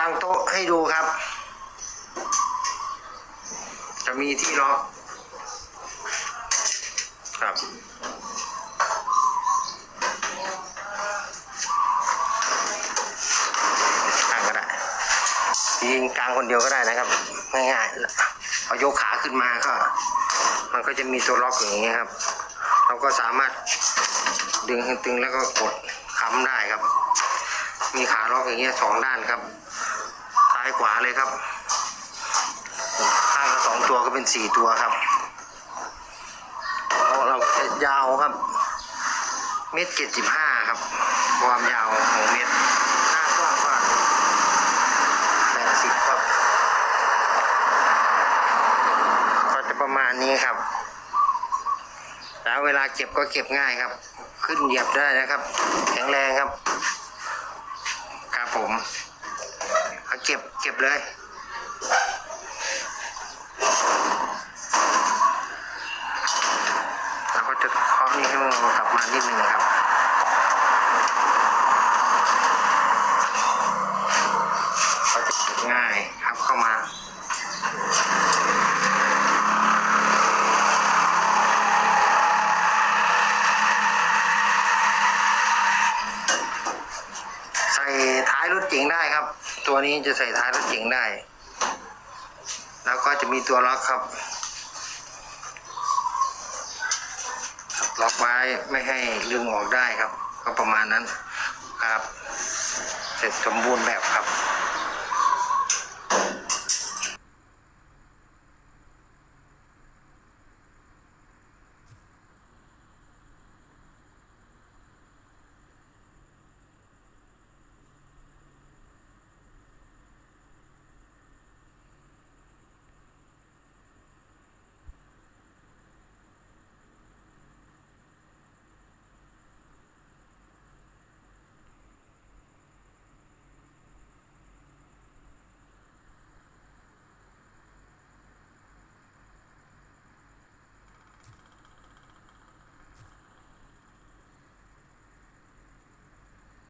กลางโต๊ะให้ดูครับ จะมีที่ล็อกครับกลางก็ได้ยิงกลางคนเดียวก็ได้นะครับ ง่ายๆเอายกขาขึ้นมาก็ มันก็จะมีตัวล็อกอย่างนี้ครับ เราก็สามารถดึงให้ตึงแล้วก็กดค้ำได้ครับ มีขาล็อกอย่างเงี้ยสองด้านครับ ซ้ายขวาเลยครับข้างละสองตัวก็เป็นสี่ตัวครับเราเรายาวครับ เมตรเจ็ดสิบห้าครับ ความยาวของเมตรหน้ากว้างก็แปดสิบครับ ก็จะประมาณนี้ครับ แล้วเวลาเก็บก็เก็บง่ายครับ ขึ้นเหยียบได้นะครับ แข็งแรงครับ ครับผมเอาเก็บเก็บเลย เราก็จะเคาะนี่ให้มันกลับมานิดนึงครับก็จะเก็บง่ายครับเข้ามา ท้ายรถเก๋งได้ครับ ตัวนี้จะใส่ท้ายรถเก๋งได้ แล้วก็จะมีตัวล็อกครับ ล็อกไว้ไม่ให้ดึงออกได้ครับ ก็ประมาณนั้นครับ เสร็จสมบูรณ์แบบครับ